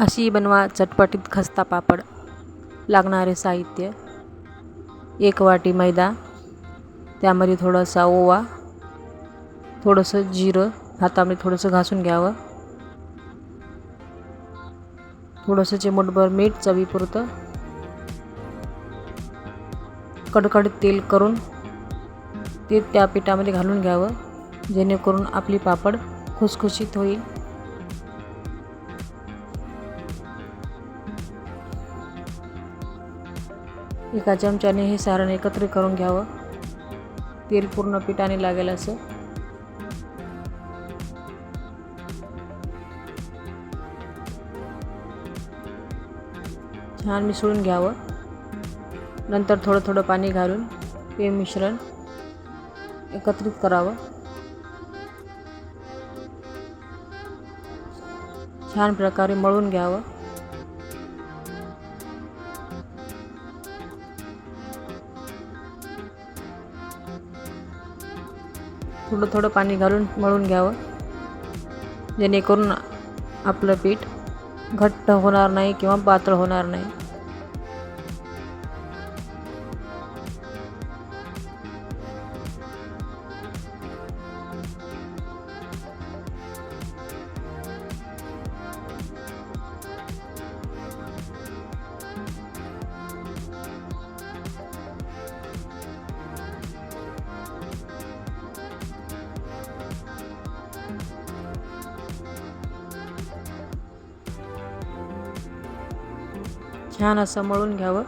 अशी बनवा चटपटीत खस्ता पापड लागणारे साहित्य. एक वाटी मैदा त्यामध्ये थोडासा ओवा थोडंसं जिरं हातामध्ये थोडंसं घासून घ्यावं. थोडंसं चिमटभर मीठ चवीपुरतं. कडकडीत तेल करून ते त्या पिठामध्ये घालून घ्यावं जेणेकरून आपली पापड खुसखुशीत होईल. एका चमच्याने हे सारण एकत्र करून घ्यावं. तेल पूर्ण पिठाने लागेल असं. छान मिसळून घ्यावं. नंतर थोडं थोडं पाणी घालून हे मिश्रण एकत्रित करावं. छान प्रकारे मळून घ्यावं. थोडं थोडं पाणी घालून मळून घ्यावं. जेणेकरून आपलं पीठ घट्ट होणार नाही किंवा पातळ होणार नाही. छान असं मळून घ्यावं.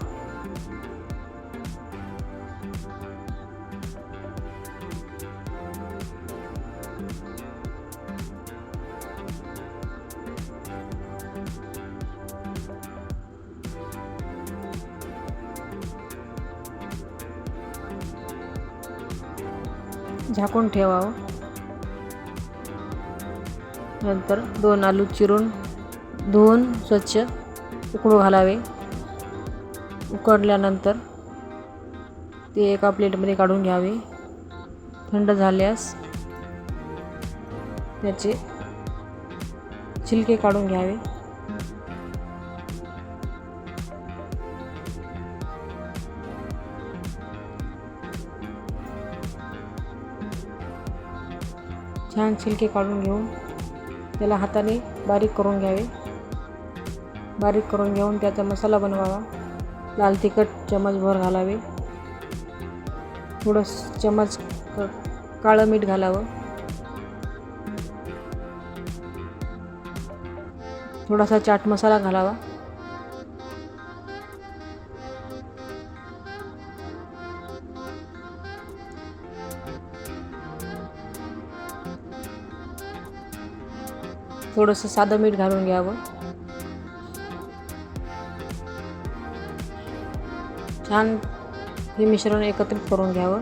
झाकून ठेवावं. नंतर दोन आलू चिरून धुवून स्वच्छ उकडू घालावे. उकडल्यानंतर ते एका प्लेटमध्ये काढून घ्यावे. थंड झाल्यास त्याचे छिलके काढून घ्यावे. छान छिलके काढून घेऊन त्याला हाताने बारीक करून घ्यावे. बारीक करून घेऊन त्याचा मसाला बनवावा. लाल तिखट चमचभर घालावे. थोडं चमच काळं मीठ घालावं. थोडासा चाट मसाला घालावा. थोडंसं साधं मीठ घालून घ्यावं. छान हे मिश्रण एकत्रित करून घ्यावं.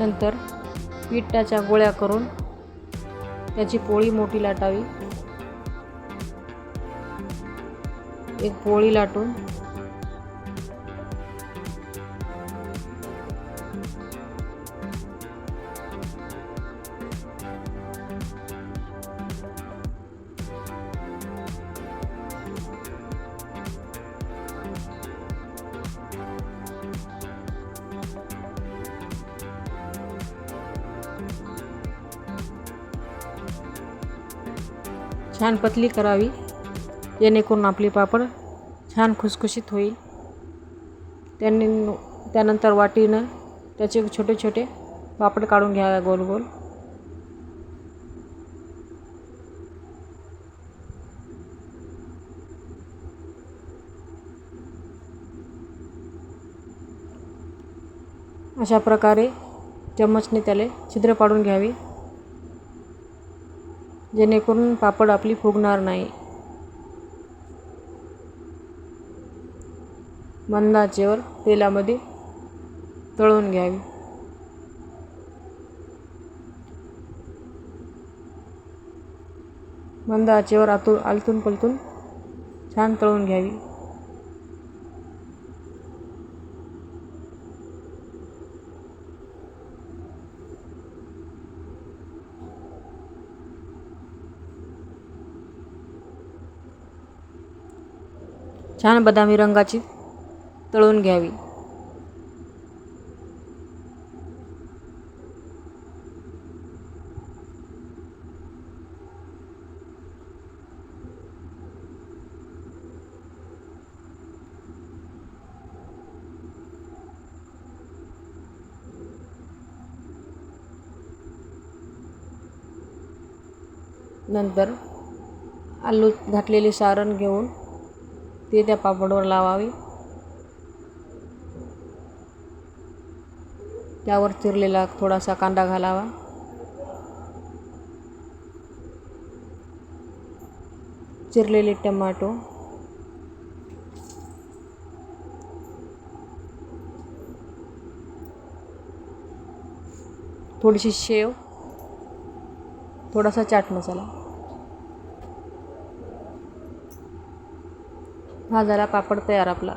नंतर पिठाच्या गोळ्या करून त्याची पोळी मोठी लाटावी. एक पोळी लाटून छान पतली करावी जेणेकरून आपली पापड छान खुसखुशीत होईल. त्यांनी त्यानंतर वाटीनं त्याचे छोटे छोटे पापड काढून घ्यावे गोल गोल. अशा प्रकारे चम्मचने त्याला छिद्र पाडून घ्यावे. जेणेकरून पापड आपली फुगणार नाही. मंद आचेवर तेलामध्ये तळून घ्यावी. मंद आचेवर आतून आलतून पलतून छान तळून घ्यावी. छान बदामी रंगाची तळून घ्यावी. नंतर आलू घातलेले सारण घेऊन ते त्या पापडवर लावावे. त्यावर चिरलेला थोडासा कांदा घालावा. चिरलेले टमाटो. थोडीशी शेव. थोडासा चाट मसाला. हा झाला पापड तयार आपला.